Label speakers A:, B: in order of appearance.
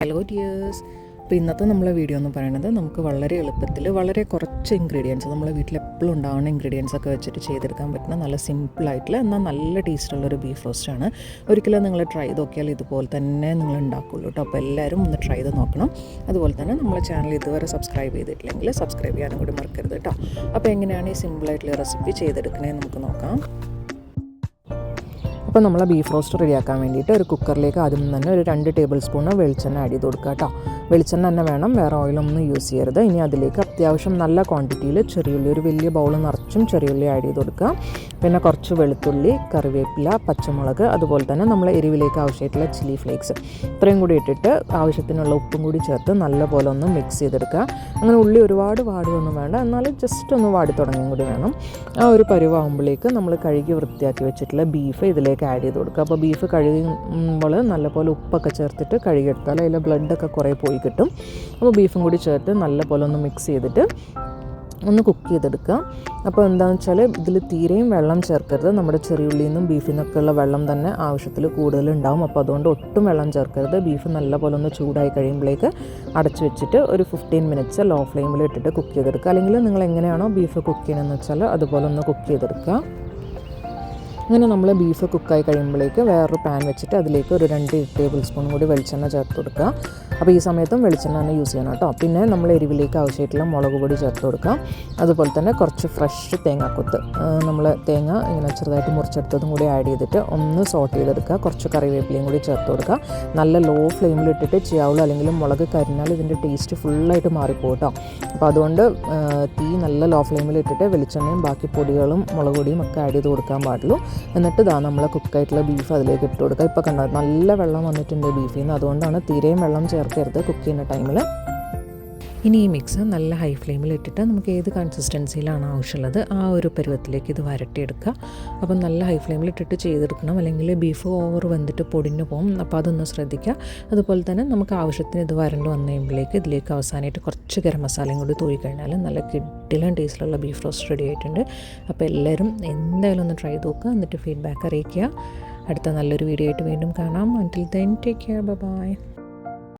A: Hello dears അപ്പോൾ ഇന്നത്തെ നമ്മളെ വീഡിയോ എന്ന് പറയുന്നത് നമുക്ക് വളരെ എളുപ്പത്തിൽ വളരെ കുറച്ച് ഇൻഗ്രീഡിയൻസ് നമ്മളെ വീട്ടിൽ എപ്പോഴും ഉണ്ടാവുന്ന ഇൻഗ്രീഡിയൻസ് ഒക്കെ വെച്ചിട്ട് ചെയ്തെടുക്കാൻ പറ്റുന്ന നല്ല സിമ്പിളായിട്ടുള്ള എന്നാൽ നല്ല ടേസ്റ്റുള്ള ഒരു ബീഫ് റോസ്റ്റാണ് ഒരിക്കലും നിങ്ങൾ ട്രൈ ചെയ്ത് നോക്കിയാൽ ഇതുപോലെ തന്നെ നിങ്ങൾ ഉണ്ടാക്കുള്ളൂ കേട്ടോ അപ്പോൾ എല്ലാവരും ഒന്ന് ട്രൈ ചെയ്ത് നോക്കണം. അതുപോലെ തന്നെ നമ്മളെ ചാനൽ ഇതുവരെ സബ്സ്ക്രൈബ് ചെയ്തിട്ടില്ലെങ്കിൽ സബ്സ്ക്രൈബ് ചെയ്യാനും കൂടി മറക്കരുത് കേട്ടോ അപ്പോൾ എങ്ങനെയാണ് ഈ സിമ്പിളായിട്ടുള്ള റെസിപ്പി ചെയ്തെടുക്കണേ നമുക്ക് നോക്കാം. അപ്പോൾ നമ്മൾ ബീഫ് റോസ്റ്റ് റെഡിയാക്കാൻ വേണ്ടിയിട്ട് ഒരു കുക്കറിലേക്ക് ആദ്യം തന്നെ ഒരു രണ്ട് ടേബിൾ സ്പൂൺ വെളിച്ചെണ്ണ ആഡ് ചെയ്ത് കൊടുക്കുക കേട്ടോ വെളിച്ചെണ്ണ തന്നെ വേണം. വേറെ ഓയിലൊന്നും യൂസ് ചെയ്യരുത്. ഇനി അതിലേക്ക് അത്യാവശ്യം നല്ല ക്വാണ്ടിറ്റിയിൽ ചെറിയുള്ളി ഒരു വലിയ ബൗൾ നിറച്ചും ചെറിയുള്ളി ആഡ് ചെയ്ത് കൊടുക്കുക പിന്നെ കുറച്ച് വെളുത്തുള്ളി കറിവേപ്പില പച്ചമുളക് അതുപോലെ തന്നെ നമ്മൾ എരിവിലേക്ക് ആവശ്യമായിട്ടുള്ള ചില്ലി ഫ്ലേക്സ് ഇത്രയും കൂടി ഇട്ടിട്ട് ആവശ്യത്തിനുള്ള ഉപ്പും കൂടി ചേർത്ത് നല്ലപോലെ ഒന്ന് മിക്സ് ചെയ്തെടുക്കുക. അങ്ങനെ ഉള്ളി ഒരുപാട് വാടുകയൊന്നും വേണ്ട. എന്നാലും ജസ്റ്റ് ഒന്ന് വാടി തുടങ്ങിയും കൂടി വേണം. ആ ഒരു പരുവാകുമ്പോഴേക്ക് നമ്മൾ കഴുകി വൃത്തിയാക്കി വെച്ചിട്ടുള്ള ബീഫ് ഇതിലേക്ക് ആഡ് ചെയ്ത് കൊടുക്കുക. അപ്പോൾ ബീഫ് കഴുകുമ്പോൾ നല്ലപോലെ ഉപ്പൊക്കെ ചേർത്തിട്ട് കഴുകിയെടുത്താൽ അതിലെ ബ്ലഡൊക്കെ കുറേ പോയി കിട്ടും. അപ്പോൾ ബീഫും കൂടി ചേർത്ത് നല്ലപോലെ ഒന്ന് മിക്സ് ചെയ്തിട്ട് ഒന്ന് കുക്ക് ചെയ്തെടുക്കുക. അപ്പോൾ എന്താണെന്ന് വെച്ചാൽ ഇതിൽ തീരെയും വെള്ളം ചേർക്കരുത്. നമ്മുടെ ചെറിയുള്ളിയിൽ നിന്നും ബീഫിൽ നിന്നൊക്കെ ഉള്ള വെള്ളം തന്നെ ആവശ്യത്തിൽ കൂടുതൽ ഉണ്ടാവും. അപ്പോൾ അതുകൊണ്ട് ഒട്ടും വെള്ളം ചേർക്കരുത്. ബീഫ് നല്ലപോലെ ഒന്ന് ചൂടായി കഴിയുമ്പോഴേക്ക് അടച്ചു വെച്ചിട്ട് ഒരു ഫിഫ്റ്റീൻ മിനിറ്റ്സ് ലോ ഫ്ലെയിമിൽ ഇട്ടിട്ട് കുക്ക് ചെയ്തെടുക്കുക. അല്ലെങ്കിൽ നിങ്ങൾ എങ്ങനെയാണോ ബീഫ് കുക്ക് ചെയ്യണമെന്ന് വെച്ചാൽ അതുപോലെ ഒന്ന് കുക്ക് ചെയ്തെടുക്കുക. അങ്ങനെ നമ്മൾ ബീഫ് കുക്കായി കഴിയുമ്പോഴേക്ക് വേറൊരു പാൻ വെച്ചിട്ട് അതിലേക്ക് ഒരു രണ്ട് ടേബിൾ സ്പൂൺ കൂടി വെളിച്ചെണ്ണ ചേർത്ത് കൊടുക്കുക. അപ്പോൾ ഈ സമയത്തും വെളിച്ചെണ്ണ തന്നെ യൂസ് ചെയ്യണം കേട്ടോ. പിന്നെ നമ്മൾ എരിവിലേക്ക് ആവശ്യമായിട്ടുള്ള മുളക് പൊടി ചേർത്ത് കൊടുക്കാം. അതുപോലെ തന്നെ കുറച്ച് ഫ്രഷ് തേങ്ങാക്കൊത്ത്. നമ്മൾ തേങ്ങ ഇങ്ങനെ ചെറുതായിട്ട് മുറിച്ചെടുത്തതും കൂടി ആഡ് ചെയ്തിട്ട് ഒന്ന് സോട്ട് ചെയ്തെടുക്കുക. കുറച്ച് കറിവേപ്പിലയും കൂടി ചേർത്ത് കൊടുക്കുക. നല്ല ലോ ഫ്ലെയിമിൽ ഇട്ടിട്ട് ചെയ്യാവുള്ളൂ. അല്ലെങ്കിൽ മുളക് കരിഞ്ഞാൽ ഇതിന്റെ ടേസ്റ്റ് ഫുള്ളായിട്ട് മാറിപ്പോകും കേട്ടോ. അപ്പോൾ അതുകൊണ്ട് തീ നല്ല ലോ ഫ്ലെയിമിൽ ഇട്ടിട്ട് വെളിച്ചെണ്ണയും ബാക്കി പൊടികളും മുളക് പൊടിയും ഒക്കെ ആഡ് ചെയ്ത് കൊടുക്കാൻ പാടുള്ളൂ. എന്നിട്ട് ഇതാ നമ്മളെ കുക്കായിട്ടുള്ള ബീഫ് അതിലേക്ക് ഇട്ട് കൊടുക്കുക. ഇപ്പോൾ കണ്ടോ നല്ല വെള്ളം വന്നിട്ടുണ്ട് ബീഫിൽ നിന്ന് അതുകൊണ്ടാണ് തീരെയും വെള്ളം ചേർക്കരുത് കുക്ക് ചെയ്യുന്ന ടൈമിൽ ഇനി ഈ മിക്സ് നല്ല ഹൈ ഫ്ലെയിമിൽ ഇട്ടിട്ട് നമുക്ക് ഏത് കൺസിസ്റ്റൻസിയിലാണ് ആവശ്യമുള്ളത് ആ ഒരു പരുവത്തിലേക്ക് ഇത് വരട്ടിയെടുക്കുക. അപ്പം നല്ല ഹൈ ഫ്ലെയിമിൽ ഇട്ടിട്ട് ചെയ്തെടുക്കണം. അല്ലെങ്കിൽ ബീഫ് ഓവർ വന്നിട്ട് പൊടിഞ്ഞു പോകും. അപ്പോൾ അതൊന്ന് ശ്രദ്ധിക്കുക. അതുപോലെ തന്നെ നമുക്ക് ആവശ്യത്തിന് ഇത് വരണ്ട് വന്നു കഴിയുമ്പോഴേക്ക് ഇതിലേക്ക് അവസാനമായിട്ട് കുറച്ച് ഗരം മസാലയും കൂടി തൂയി കഴിഞ്ഞാൽ നല്ല കിഡിലും ടേസ്റ്റിലുള്ള ബീഫ് റോസ്റ്റ് റെഡി ആയിട്ടുണ്ട്. അപ്പോൾ എല്ലാവരും എന്തായാലും ഒന്ന് ട്രൈ നോക്കുക. എന്നിട്ട് ഫീഡ്ബാക്ക് അറിയിക്കുക. അടുത്ത നല്ലൊരു വീഡിയോ ആയിട്ട് വീണ്ടും കാണാം. Until then take care bye